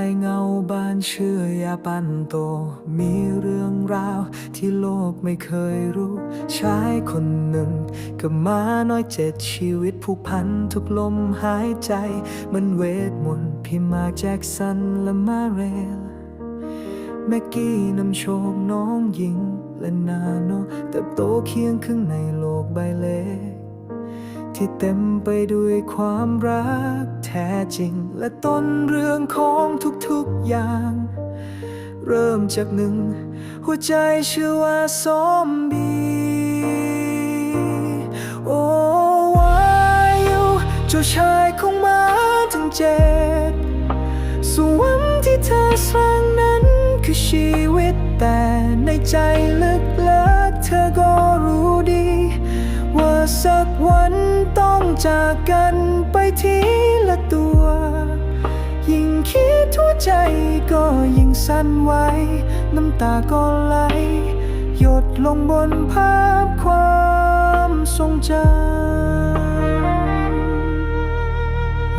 ายเงาบ้านเชื่อยาปันโต มีเรื่องราวที่โลกไม่เคยรู้ ชายคนหนึ่งกับมาน้อยเจ็ดชีวิตผูกพันทุกลมหายใจเหมันเวทมนต์พี่มาแจ็คสันและมาเรลแม็กกี้นำโชคน้องหญิงและนาโนเติบโตเคียงข้างในโลกใบเล็ก ที่เต็มไปด้วยความรักแท้จริง และต้นเรื่องของทุกๆอย่าง เริ่มจากหนึ่ง หัวใจชื่อว่าซอมบี้โอ้วายุเจ้าชายของมาทั้งเจ็ดสวรรค์ที่เธอสร้างนั้นคือชีวิตแต่ในใจลึก จากกันไปทีละตัว ยิ่งคิดทั่วใจก็ยิ่งสั่นไหวน้ำตาก็ไหล หยดลงบนภาพความทรงจำ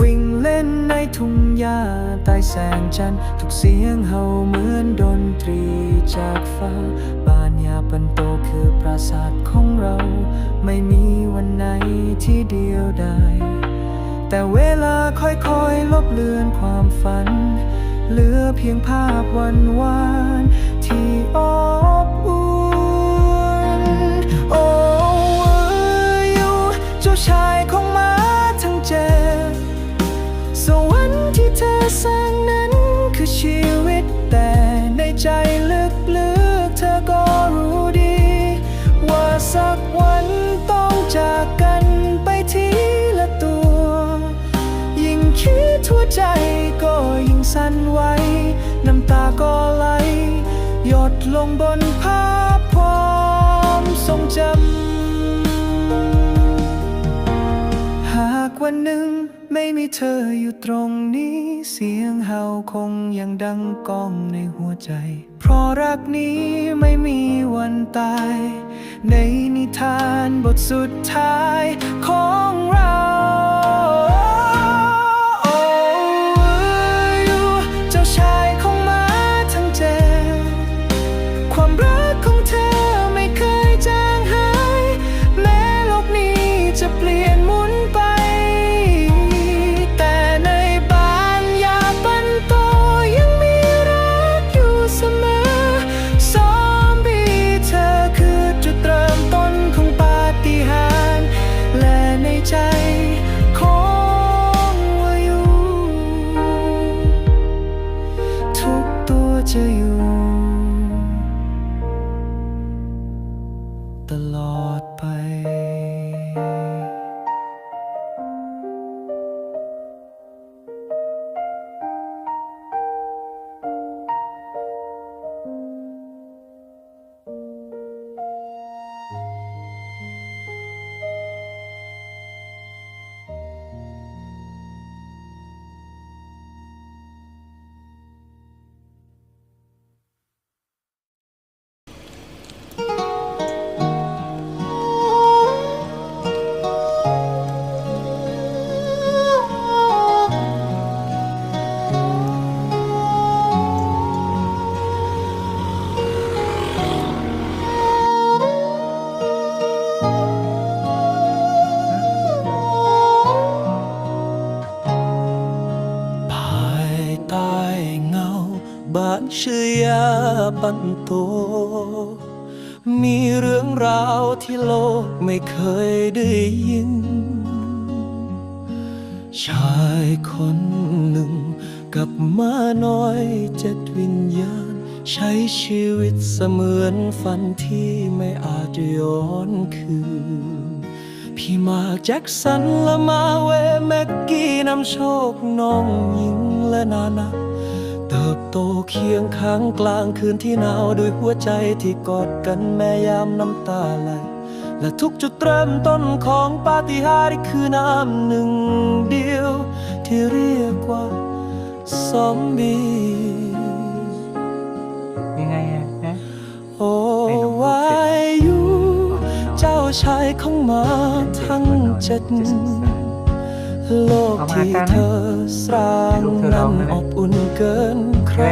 วิ่งเล่นในทุ่งหญ้าใต้แสงจันทร์ทุกเสียงเห่าเหมือนดนตรีจากฟ้าบ้านยาปันโตคือปราสาทของเรา ไม่มีวันไหนที่เดียวดายแต่เวลาค่อยๆ ลบเลือนความฝัน เหลือเพียงภาพวันวานที่อบอุ่นโอ้อยู่เจ้าชายของมาทั้งเจ็ดสวรรค์ที่เธอสร้างนั้นคือชีวิตแต่ในใจลึก น้ำตาก็ไหล หยดลงบนภาพความทรงจำ หากวันหนึ่งไม่มีเธออยู่ตรงนี้ เสียงเห่าคงยังดังก้องในหัวใจ เพราะรักนี้ไม่มีวันตาย ในนิทานบทสุดท้ายของเรา ทุกตัวจะอยู่ ตลอดไป ปันโต มีเรื่องราวที่โลกไม่เคยได้ยิน ชายคนหนึ่งกับม้าน้อยเจ็ดวิญญาณ ใช้ชีวิตเสมือนฝันที่ไม่อาจย้อนคืน พี่มาแจ็คสันและมาเวแม็กกี้นำโชคน้องหญิงและนานา โตเคียงข้างกลางคืนที่หนาวด้วยหัวใจที่กอดกันแม้ยามน้ำตาไหล และทุกจุดเริ่มต้นของปาฏิหาริย์คือน้ำหนึ่งเดียว ที่เรียกว่าซอมบี้ยังไงอะฮะโอ้วายอยู่เจ้าชายของหมาทั้งเจ็ด โลกที่เธอสร้างนั้นอบอุ่นเกินใคร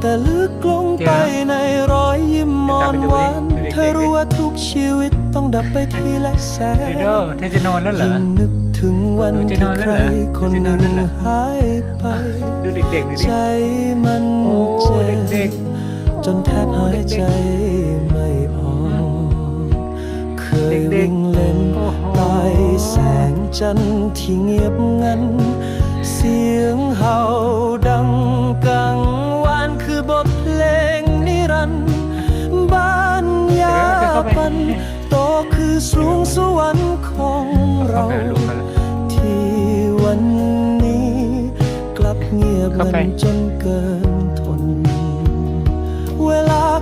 แต่ลึกลงไปในรอยยิ้มมอนหวานเธอรู้ว่าทุกชีวิตต้องดับไปทีละแสเดนโดเธอจะนอนแล้วเหรอยิ่งนึกถึงวันหนูจะที่นอนแล้วใครเหรอคนหหนูนึ่จะนอนแล้วเหรองหายไปดูเด็กๆดูดิใจมันโอ้เจ็บเด็กจนแทบหายใจไม่ออก เคยวิ่งเล่นโอ้โหใต้แสง จันทร์ที่เงียบงัน เสียงเห่าดังกังวานคือบทเพลงนิรันดร์บ้านยาปันโตคือสูงสวรรค์ของเข้าเราไปลูกเขาแล้วที่วันนี้ กลับเงียบเข้าไปงันจนเกินทนเวลา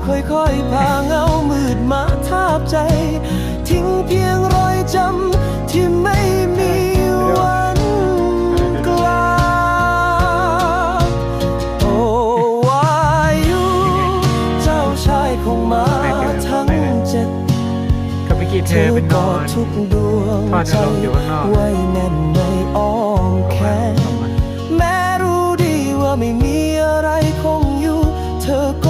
ค่อยๆพาเงามืดมาทาบใจ ทิ้งเพียงรอยจำที่ไม่มีวันกลับโอ้วายุเจ้าชายคงมาทั้งเจ็ดก็ไปกี่เธเธออเป็นนกออดนทุกดวงพ่อเธใจอลงอยู่ข้างนอกไว้แน่นในอ้อมแขนแม้รู้ดีว่าไม่มีอะไรคงอยู่ เธอก็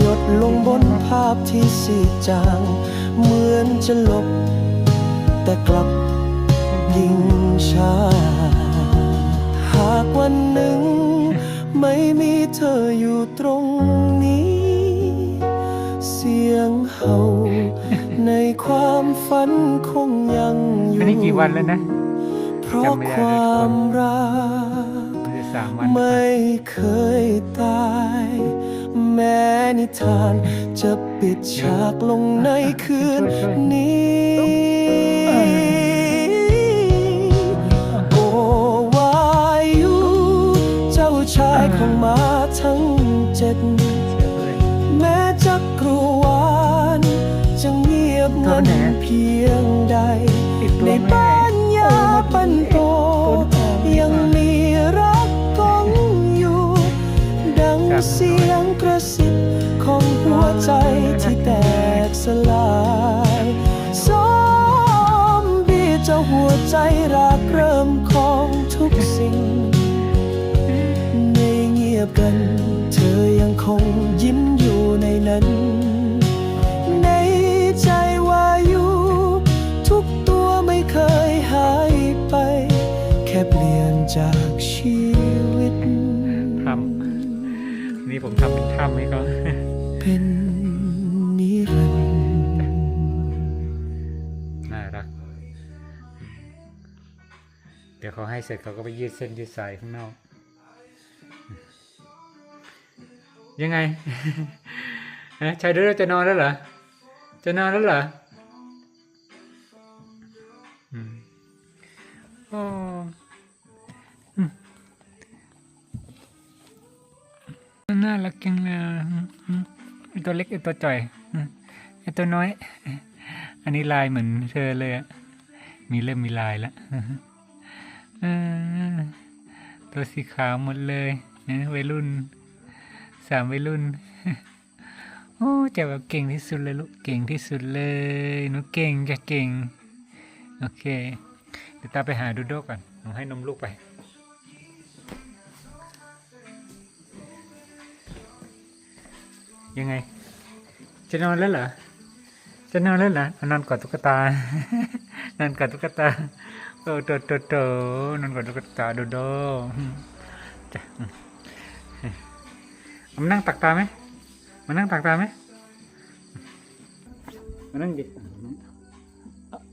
หยดลงบนภาพที่สีจาง เหมือนจะลบ แต่กลับยิ่งช้า หากวันหนึ่ง ไม่มีเธออยู่ตรงนี้ เสียงเห่าในความฝันคงยังอยู่อันนี้กี่วันแล้วนะเพราะจำไม่ได้คเลยวามรักมันจะสามวันไม่เคยตาย แม้ นิทาน จะปิดฉากลงในคืนนี้ โอวายุ เจ้าชายของมาทั้งเจ็ด แม้จักรวาลจะเงียบงันเพียง ใจที่แตกสลายซอมบี้เจ้าหัวใจรากเริ่มของทุกสิ่งในเงียบกัน เธอยังคงยิ้มอยู่ในนั้น ในใจว่าอยู่ทุกตัวไม่เคยหายไป แค่เปลี่ยนจากชีวิต ทำนี่ผมทำเป็นถ้ำให้เขา เดี๋ยวเขาให้เสร็จเขาก็ไปยืดเส้นยืดสายข้างนอก ยังไงชายดูเราจะนอนแล้วเหรอ จะนอนแล้วเหรออืมโอ้น่ารักจังเลยอืมอืมไอตัวเล็กไอตัวจ่อยอืมไอตัวน้อย อันนี้ลายเหมือนเธอเลยอะมีเริ่มมีลายแล้ว ตัวสีขาวหมดเลยนะวัยรุ่น สามวัยรุ่น โอ้จะแบบเก่งที่สุดเลยลูก เก่งที่สุดเลยหนูเก่งจะเก่ง โอเค เดี๋ยวตาไปหาดูโดก่อนหนูให้นมลูกไปยังไง จะนอนแล้วเหรอ จะนอนแล้วเหรอ นอนกอดตุ๊กตา นอนกอดตุ๊กตา โอ้โตโตโตนอนกอดตุ๊กตาโดโดอืมจ้ะมามานั่งตักตาไหมมานั่งตักตาไหมมานั่งดิ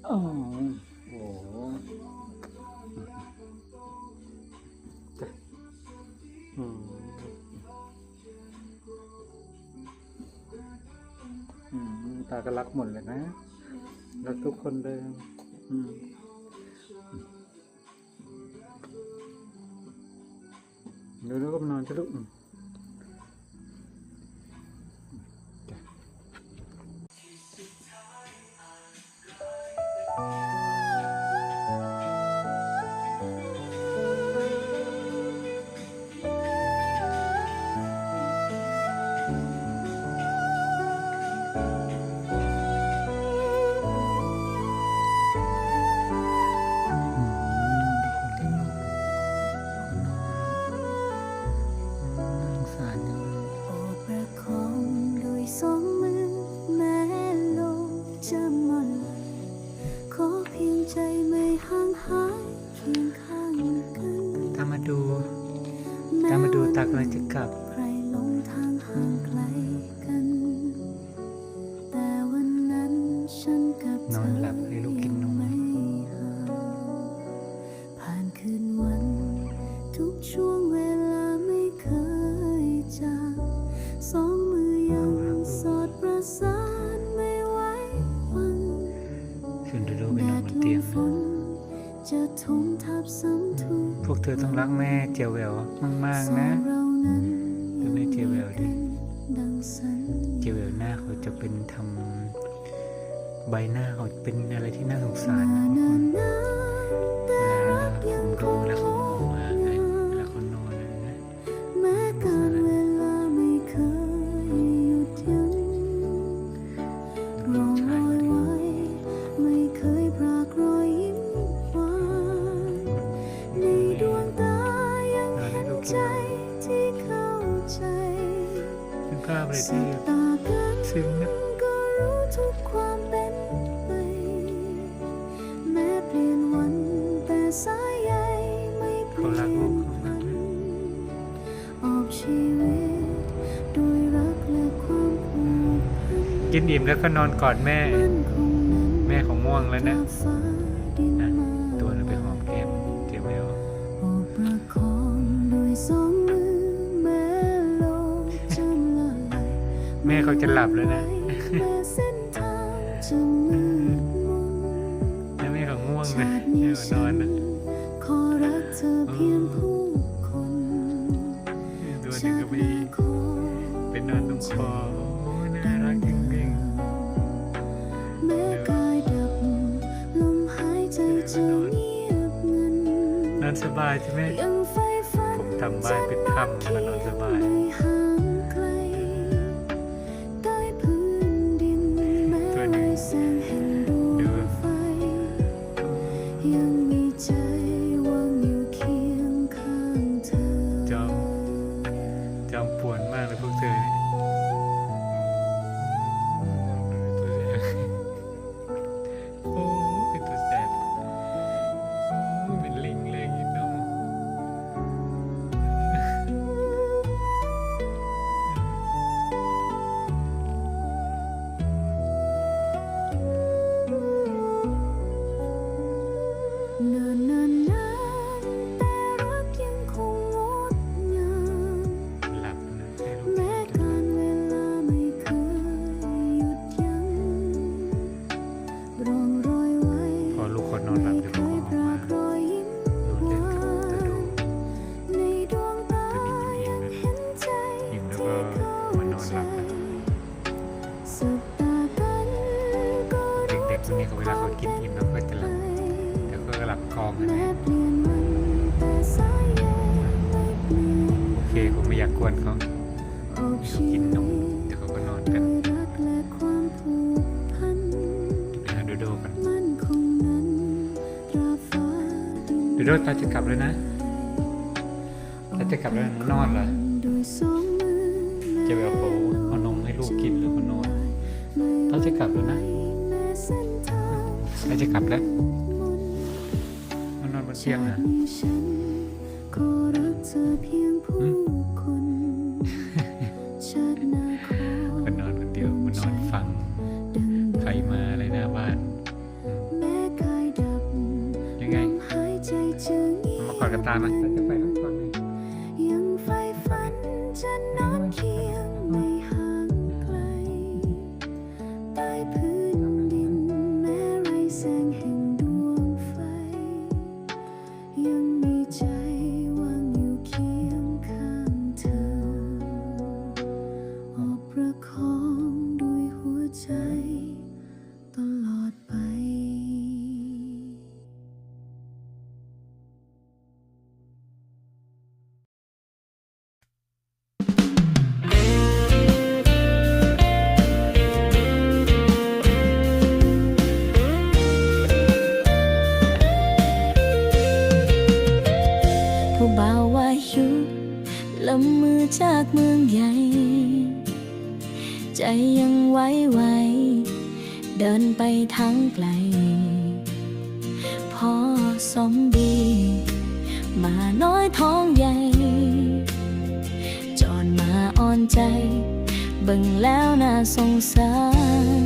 โอ้โหจ้ะอืมตาก็รักหมดเลยนะรักทุกคนเลยอืม เดี๋ยวเราก็มานอนจะลุ ตามมาดูตากำลังจะกลับใครลงทางห่างไกลกันแต่วันนั้นฉันกับเธนอนอหลับให้ลูกกินนมไม่ห่างผ่านคืนวัน ทุกช่วงเวลาไม่เคยจางสองมือยังสอดประสานไม่ไหววันคืนดูดูไปแดนอนดบนลเตียมงฝนจะทมทับซ้ำทุก พวกเธอต้องรักแม่เจียวแหววมากสๆองนะเรานั้นดูแม่เจียวแววดิดังสัญเจียวแหววหน้าเขาจะเป็นทำใบหน้าเขาเป็นอะไรที่น่าสงสารนะนานเวนแต่ลารักผยังมคดูงแล้ว ใยไม่เปเขาลี่ยรักลูกนเขามากนะออกชีวิตโดยรักและความผูกพันกินอิ่มแล้วก็นอนกอดแม่ แม่ของม่วงแล้วนะ เขาจะหลับแล้วนะแม้เส้นทางจะมืดมนแล้วแม่ของม่วงนะชาติแม่นี้ของนฉัอนนนะขอรักเธอเพียงผู้คนตัวนี้ชาก็ติไปหน้าขอเป็นนอนตรงคอโอ้น่ารักจริงแม้กายดับลมหายใจจะเงียบงันๆนอนสบายใช่ไหมยังไฟฝันผมทำบ้านเป็นถ้ำแล้วก็นอนสบาย พวกนี้เขาเวลาเขากินอิ่มแล้วก็จะหลับเดี๋ยวก็หลับกองนะแม้เนี่ยเปลี่ยนวันแต่สายใยไม่เปลี่ยนโอเคผมไม่อยากกวนเขาให้เขากินนมเดี๋ยวเขาก็นอนกันดูดดกันมั่นคงนั้นตาฟ้าดินโดโดตาจะกลับแล้วนะตาจะกลับแล้วนะนอนเหรอด้วยจะไปเอาโปเอานมให้ลูกกินหรือเขานอนตาจะกลับแล้วนะ ตาจะกลับแล้วมนมานอนบนเตียงนะนี้ฉันขอรักเธอเพียงผู้คนชาติหน้าขอก็นอนคนเดียวมานอนฟังดัง ใครมาอะไรหน้าบ้านแม้กายดับยังไงลมหายใจจะเงียบมากอดกับตามาตาจะไป ยัำมือจากเมืองใหญ่ ใจยังไว้ไวเดินไปทางไกล พอสมดี มาน้อยท้องใหญ่ จอนมาอ่อนใจ เบิ่งแล้วน่าสงสาร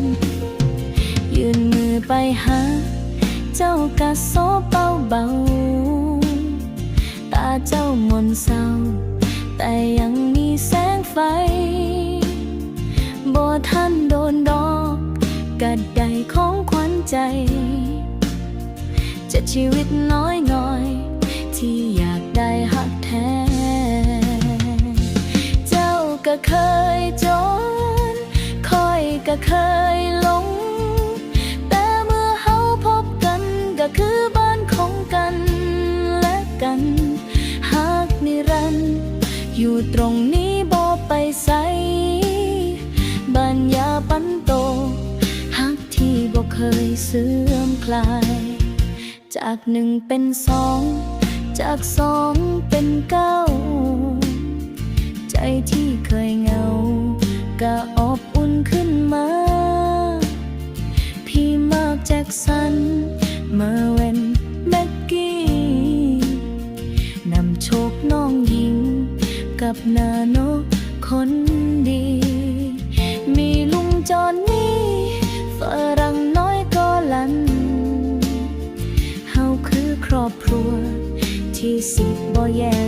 ยืนมือไปหา เจ้ากะโซเบาเบาๆตาเจ้ามนเศร้า แต่ยังมีแสงไฟบ่ทันโดนดอกกัดใดของขวัญใจ จะชีวิตน้อยน่อย ที่อยากได้หักแท้ เจ้าก็เคยจนคอยก็เคย เคยเสื่อมคลาย จากหนึ่งเป็นสอง จากสองเป็นเก้า ใจที่เคยเหงา ก็อบอุ่นขึ้นมา พี่มากแจ็คสัน เมื่อเวนแม็กกี้นำโชคน้องหญิง กับนาโนคนดี เฮ